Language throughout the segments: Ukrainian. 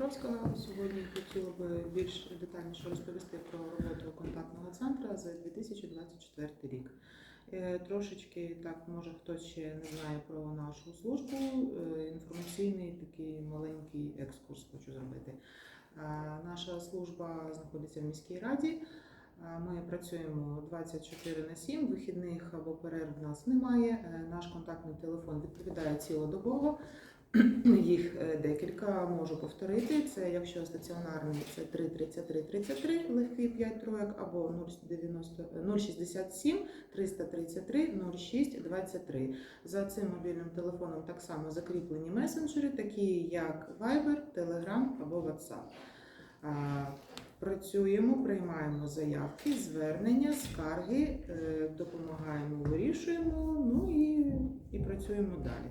Білгород-Дністровського. Сьогодні хотіла би більш детальніше розповісти про роботу контактного центру за 2024 рік. Е, Трошечки так, може хтось ще не знає про нашу службу. е, Інформаційний такий маленький екскурс хочу зробити. Е, Наша служба знаходиться в міській раді. Ми працюємо 24 на 7, вихідних або перерв в нас немає. Наш контактний телефон відповідає цілодобово. Їх е, декілька можу повторити. Це якщо стаціонарний, це 333 33, легкий 5 троєк, або 067 333 06 23. За цим мобільним телефоном так само закріплені месенджери, такі як Viber, Telegram або WhatsApp. Працюємо, приймаємо заявки, звернення, скарги, е, допомагаємо, вирішуємо, ну і, і працюємо далі.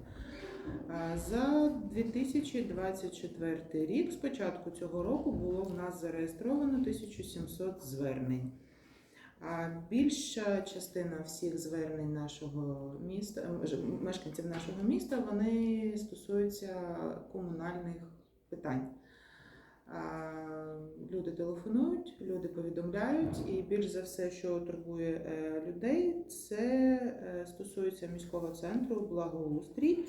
А, За 2024 рік, з початку цього року, було в нас зареєстровано 1700 звернень. А більша частина всіх звернень нашого міста, мешканців нашого міста, вони стосуються комунальних питань. Люди телефонують, люди повідомляють, і більш за все, що турбує е, людей, це е, стосується міського центру благоустрій.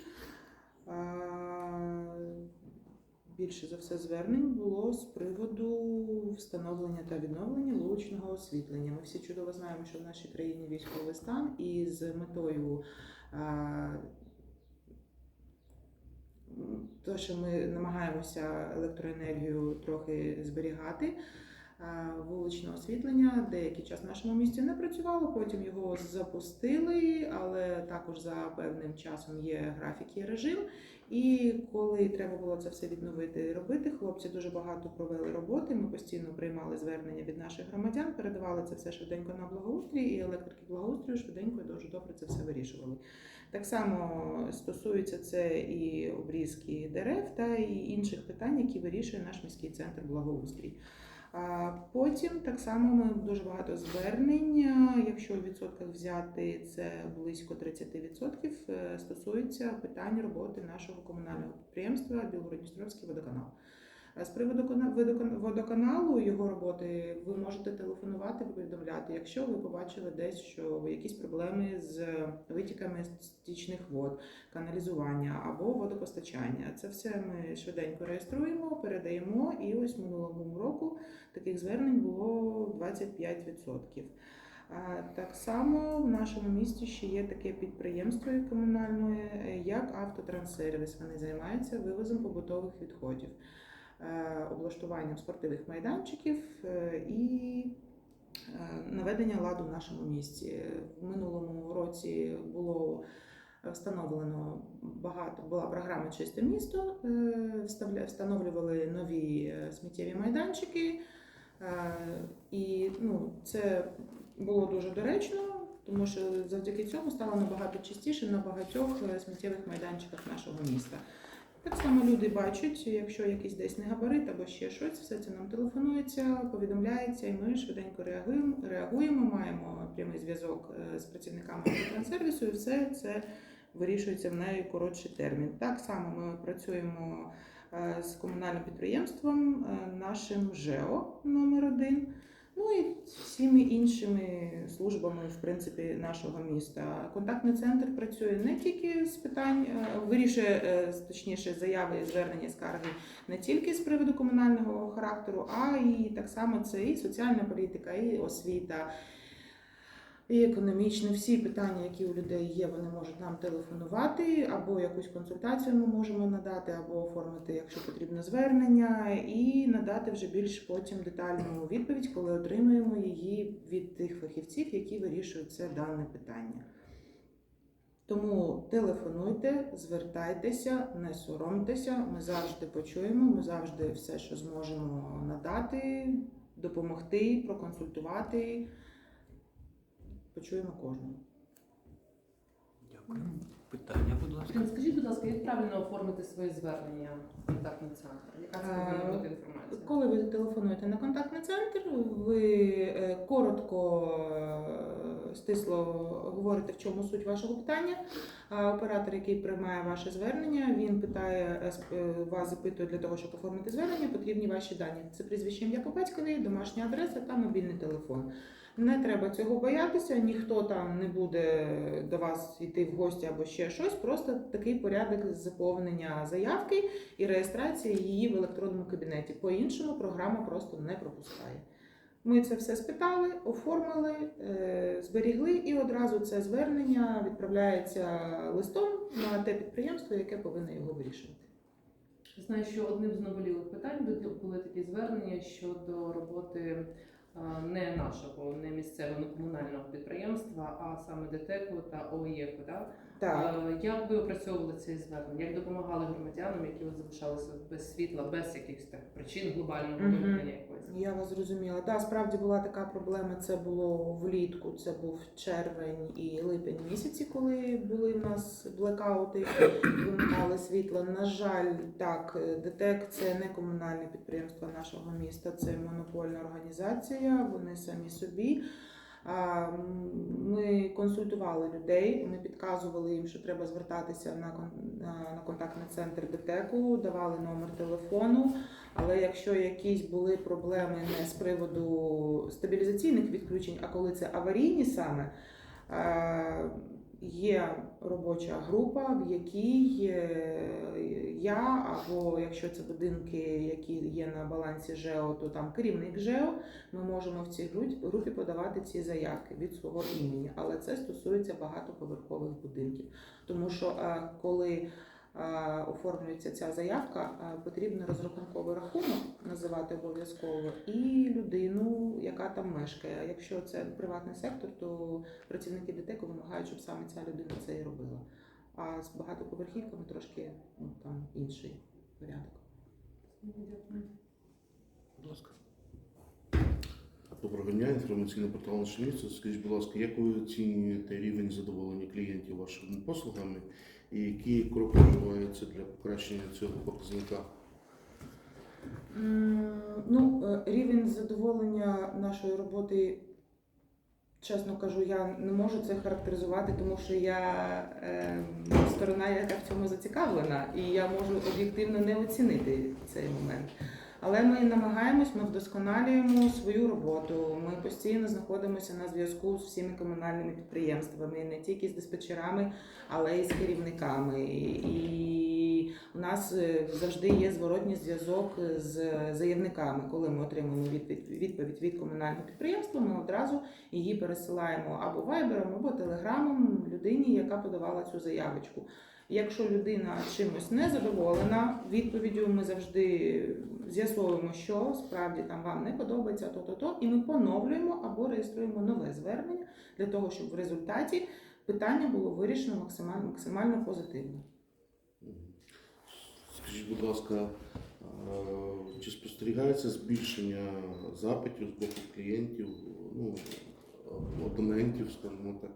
Більше за все звернень було з приводу встановлення та відновлення вуличного освітлення. Ми всі чудово знаємо, що в нашій країні військовий стан, і з метою то, що ми намагаємося електроенергію трохи зберігати. Вуличне освітлення деякий час в нашому місті не працювало, потім його запустили, але також за певним часом є графік і режим. І коли треба було це все відновити і робити, хлопці дуже багато провели роботи. Ми постійно приймали звернення від наших громадян, передавали це все швиденько на благоустрій, і електрики благоустрою швиденько і дуже добре це все вирішували. Так само стосується це і обрізки дерев та і інших питань, які вирішує наш міський центр благоустрій. Потім так само ми дуже багато звернень, якщо в відсотках взяти це близько 30%, е, стосується питань роботи нашого комунального підприємства Білгород-Дністровський водоканал. З приводу водоканалу його роботи ви можете телефонувати, повідомляти, якщо ви побачили десь, що якісь проблеми з витіками стічних вод, каналізування або водопостачання. Це все ми швиденько реєструємо, передаємо. І ось минулого року таких звернень було 25%. Так само в нашому місті ще є таке підприємство комунальне, як автотранссервіс. Вони займаються вивозом побутових відходів, облаштуванням спортивних майданчиків е, і е, наведення ладу в нашому місті. В минулому році було встановлено багато була програма Чисте місто. е, Встановлювали нові е, сміттєві майданчики. Е, І ну, це було дуже доречно, тому що завдяки цьому стало набагато чистіше на багатьох е, сміттєвих майданчиках нашого міста. Так само люди бачать, якщо якийсь десь негабарит або ще щось, все це нам телефонується, повідомляється, і ми швиденько реагуємо, реагуємо маємо прямий зв'язок е, з працівниками трансервісу, і все це вирішується в найкоротший термін. Так само ми працюємо е, з комунальним підприємством, е, нашим ЖЕО номер 1 Ну і всіми іншими службами, в принципі, нашого міста. Контактний центр працює не тільки з питань, е, вирішує е, точніше заяви і звернення скарги не тільки з приводу комунального характеру, а і так само це і соціальна політика, і освіта. І економічно всі питання, які у людей є, вони можуть нам телефонувати, або якусь консультацію ми можемо надати, або оформити, якщо потрібно, звернення, і надати вже більш потім детальну відповідь, коли отримаємо її від тих фахівців, які вирішують це дане питання. Тому телефонуйте, звертайтеся, не соромтеся. Ми завжди почуємо, ми завжди все, що зможемо надати, допомогти, проконсультувати. Почуємо кожного. Дякую. Питання, будь ласка. Скажіть, будь ласка, як правильно оформити своє звернення в контактний центр? Яка це повинна бути інформація? Коли ви телефонуєте на контактний центр, ви е, коротко стисло говорите, в чому суть вашого питання. А оператор, який приймає ваше звернення, він питає е, сп- е, вас, запитує для того, щоб оформити звернення, потрібні ваші дані. Це прізвище ім'я по батькові, домашня адреса та мобільний телефон. Не треба цього боятися, ніхто там не буде до вас йти в гості або ще щось. Просто такий порядок заповнення заявки і реєстрації її в електронному кабінеті. По-іншому програма просто не пропускає. Ми це все спитали, оформили, е, зберігли, і одразу це звернення відправляється листом на те підприємство, яке повинно його вирішувати. Знаю, що одним з наболілих питань були- такі звернення щодо роботи не нашого, не місцевого, не комунального підприємства, а саме ДТЕКу та ОЄКу. Да? Так. Як ви опрацьовували ці звернення? Як допомагали громадянам, які от залишалися без світла, без якихось так причин глобального виникнення якогось? Я вас зрозуміла. Так, справді була така проблема. Це було влітку. Це був червень і липень місяці, коли були в нас блекаути, вимикали світло. На жаль, так, ДТЕК це не комунальне підприємство нашого міста, це монопольна організація. Вони самі собі. Ми консультували людей, ми підказували їм, що треба звертатися на контактний центр ДТЕКу, давали номер телефону. Але якщо якісь були проблеми не з приводу стабілізаційних відключень, а коли це аварійні саме, є робоча група, в якій е, я, або якщо це будинки, які є на балансі ЖЕО, то там керівник ЖЕО, ми можемо в цій гру- групі подавати ці заявки від свого імені. Але це стосується багатоповерхових будинків. Тому що е, коли оформлюється ця заявка, е, потрібно розрахунковий рахунок називати обов'язково і людину, яка там мешкає. Якщо це приватний сектор, то працівники ДТЕКу вимагають, щоб саме ця людина це і робила. А з багатоповерхівками трошки ну, там інший порядок. Будь ласка. Доброго дня, інформаційний портал наше місце. Скажіть, будь ласка, як ви оцінюєте рівень задоволення клієнтів вашими послугами і які кроки вживаються для покращення цього показника? Ну, е, рівень задоволення нашої роботи, чесно кажу, я не можу це характеризувати, тому що я е, сторона, яка в цьому зацікавлена, і я можу об'єктивно не оцінити цей момент. Але ми намагаємось, ми вдосконалюємо свою роботу. Ми постійно знаходимося на зв'язку з всіми комунальними підприємствами, не тільки з диспетчерами, але й з керівниками. І у нас е, завжди є зворотній зв'язок з заявниками. Коли ми отримуємо відповідь, від комунального підприємства, ми одразу її пересилаємо або вайбером, або телеграмом людині, яка подавала цю заявочку. Якщо людина чимось не задоволена відповіддю, ми завжди з'ясовуємо, що справді там вам не подобається, то то то, і ми поновлюємо або реєструємо нове звернення для того, щоб в результаті питання було вирішено максимально максимально позитивно. Скажіть, будь ласка, е, чи спостерігається збільшення запитів з боку клієнтів, ну, абонентів, скажімо так,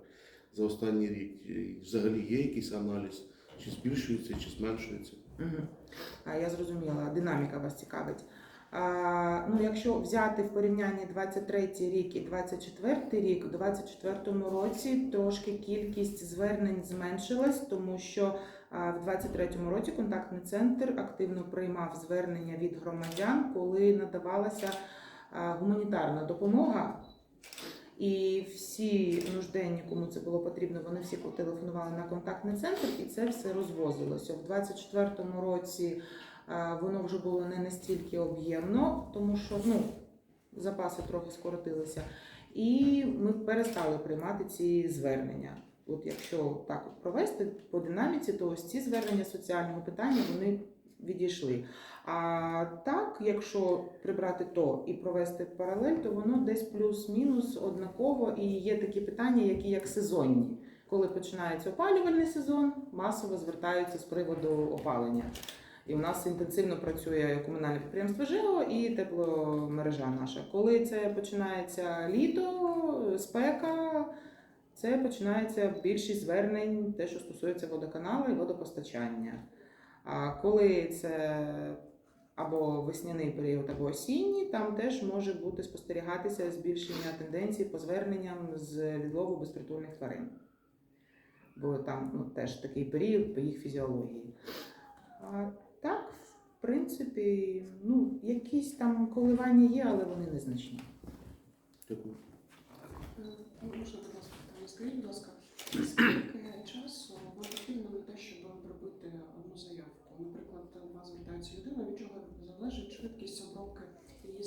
за останній рік? Взагалі є якийсь аналіз, чи збільшується, чи зменшується? А, Я зрозуміла, динаміка вас цікавить. А, ну, якщо взяти в порівнянні 23 рік і 24 рік, у 24 році трошки кількість звернень зменшилась, тому що в 23 році контактний центр активно приймав звернення від громадян, коли надавалася гуманітарна допомога. І всі нужденні, кому це було потрібно, вони всі телефонували на контактний центр, і це все розвозилося. В 24-му році е, воно вже було не настільки об'ємно, тому що ну, запаси трохи скоротилися. І ми перестали приймати ці звернення. От якщо так провести по динаміці, то ось ці звернення соціального питання вони відійшли. А так, якщо прибрати то і провести паралель, то воно десь плюс-мінус однаково. І є такі питання, які як сезонні. Коли починається опалювальний сезон, масово звертаються з приводу опалення. І у нас інтенсивно працює комунальне підприємство ЖЕО і тепломережа наша. Коли це починається літо, спека, це починається більшість звернень, те, що стосується водоканалу і водопостачання. А коли це або весняний період, або осінній, там теж може бути спостерігатися збільшення тенденцій по зверненням з відлову безпритульних тварин. Бо там ну, теж такий період по їх фізіології. А так, в принципі, ну, якісь там коливання є, але вони незначні. Дякую. Е, Можна, будь ласка? Скажіть, будь ласка, скільки часу вам потрібно на те, щоб обробити одну заявку? Наприклад, до вас звертається людина, від чого залежить швидкість обробки її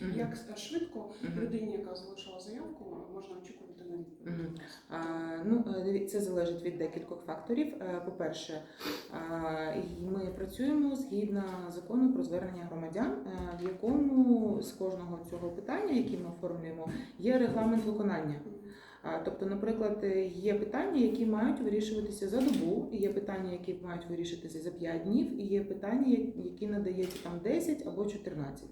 заявки? Як е, швидко Мгм. людині, яка залишила заявку, можна очікувати на відповідь? А, ну, е, це залежить від декількох факторів. Е, По-перше, ми працюємо згідно закону про звернення громадян, е, в якому з кожного цього питання, які ми оформлюємо, є регламент виконання. Тобто, наприклад, е, є питання, які мають вирішуватися за добу, є питання, які мають вирішитися за 5 днів, і є питання, які надається там 10 або 14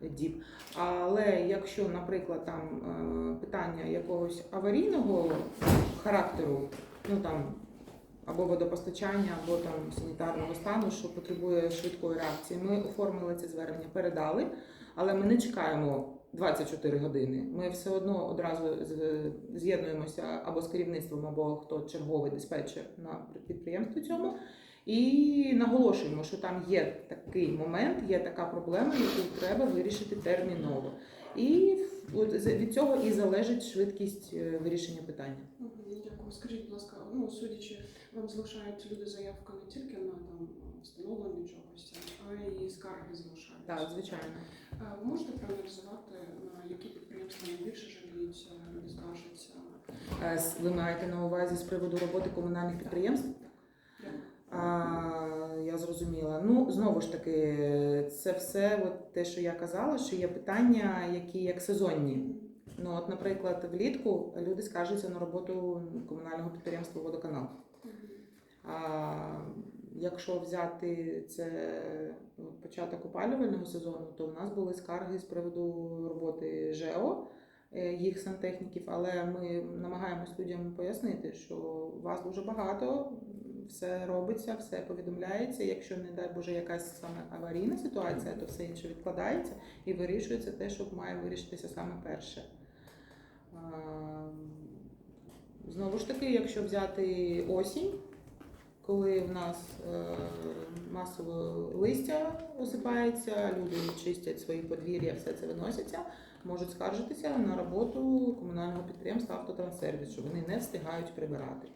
діб. Але якщо, наприклад, там е, питання якогось аварійного характеру, ну там або водопостачання, або там санітарного стану, що потребує швидкої реакції, ми оформили це звернення, передали, але ми не чекаємо 24 години. Ми все одно одразу з'єднуємося або з керівництвом, або хто черговий диспетчер на підприємстві цьому. І наголошуємо, що там є такий момент, є така проблема, яку треба вирішити терміново. І від цього і залежить швидкість е, вирішення питання. Дякую. Скажіть, будь ласка, ну судячи, вам залишають люди заявку не тільки на там встановлення чогось, а й скарги залишають. Так, звичайно. Е, можете проаналізувати, на які підприємства найбільше жаліються, люди скаржаться? Е, Ви маєте на увазі з приводу роботи комунальних підприємств? Дякую. Я зрозуміла. Ну, знову ж таки, це все от те, що я казала, що є питання, які як сезонні. Ну, от, наприклад, влітку люди скаржаться на роботу комунального підприємства Водоканал. А якщо взяти це початок опалювального сезону, то в нас були скарги з приводу роботи ЖЕО, е, їх сантехніків, але ми намагаємось людям пояснити, що вас дуже багато, все робиться, все повідомляється. Якщо, не дай Боже, якась саме аварійна ситуація, то все інше відкладається і вирішується те, що має вирішитися саме перше. Знову ж таки, якщо взяти осінь, коли в нас е, масово листя осипається, люди чистять свої подвір'я, все це виноситься, можуть скаржитися на роботу комунального підприємства Автотранссервіс, що вони не встигають прибирати.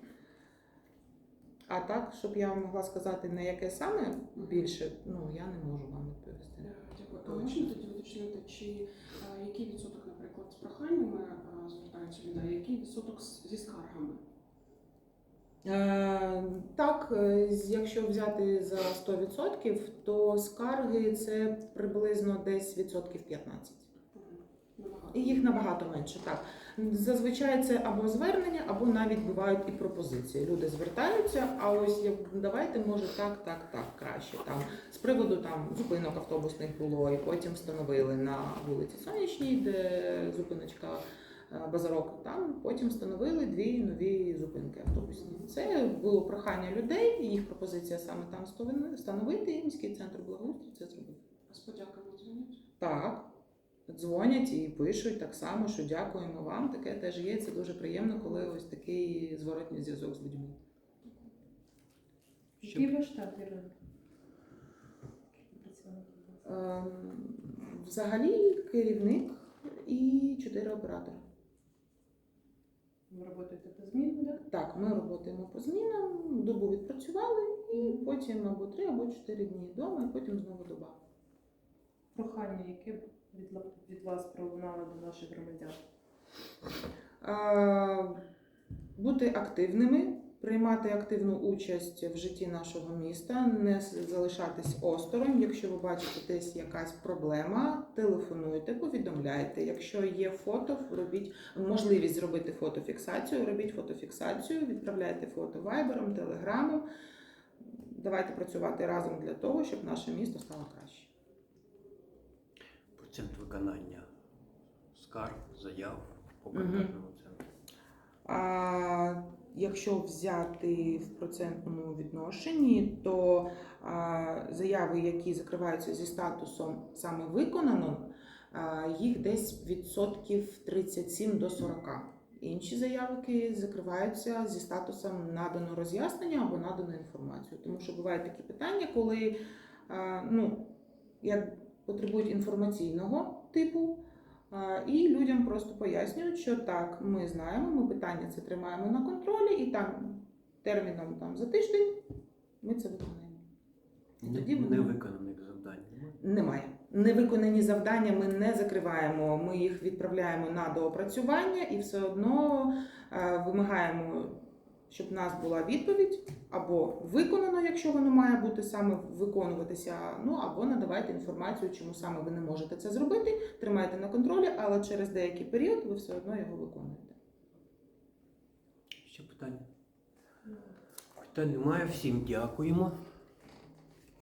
А так, щоб я вам могла сказати, на яке саме більше, ну я не можу вам відповісти. Дякую. А можна тоді уточнити, чи е, який відсоток, наприклад, з проханнями е, звертаються люди, а який відсоток зі скаргами? Е, так, е, якщо взяти за 100%, то скарги це приблизно десь відсотків 15. Їх набагато менше. Так зазвичай це або звернення, або навіть бувають і пропозиції. Люди звертаються, а ось як- давайте, може, так, так, так, краще. Там з приводу там зупинок автобусних було, і потім встановили на вулиці Сонячній, де зупиночка е, базарок. Там потім встановили дві нові зупинки автобусні. Це було прохання людей, і їх пропозиція саме там встанови- встановити. І міський центр благоустрою це зробив. А з подяками дзвонять? Так, дзвонять і пишуть так само, що дякуємо вам. Таке теж є. Це дуже приємно, коли ось такий зворотній зв'язок з людьми. Який ваш штат, Ірина? Працівників у вас? Ем, Взагалі керівник і чотири оператори. Ви працюєте по зміну, так? Так, ми працюємо по змінам, добу відпрацювали, і потім або три, або чотири дні вдома, і потім знову доба. Прохання, яке від, від вас пролунало до наших громадян? Бути активними, приймати активну участь в житті нашого міста, не залишатись осторонь. Якщо ви бачите десь якась проблема, телефонуйте, повідомляйте. Якщо є фото, робіть можливість зробити фотофіксацію, робіть фотофіксацію, відправляйте фото вайбером, телеграмом. Давайте працювати разом для того, щоб наше місто стало краще. Процент виконання скарг, заяв по конкретному центру. А, якщо взяти в процентному відношенні, то а, заяви, які закриваються зі статусом саме виконано, а, їх десь відсотків 37 до 40. Інші заявки закриваються зі статусом надано роз'яснення або надано інформацію. Тому що бувають такі питання, коли а, ну, як потребують інформаційного типу, і людям просто пояснюють, що так, ми знаємо, ми питання це тримаємо на контролі, і там терміном там, за тиждень ми це виконаємо. І тоді вони- Невиконаних завдань немає. Невиконані завдання ми не закриваємо, ми їх відправляємо на доопрацювання і все одно вимагаємо, щоб в нас була відповідь або виконано, якщо воно має бути саме виконуватися, ну або надавайте інформацію, чому саме ви не можете це зробити, тримайте на контролі, але через деякий період ви все одно його виконуєте. Ще питання? Питань немає. Всім дякуємо.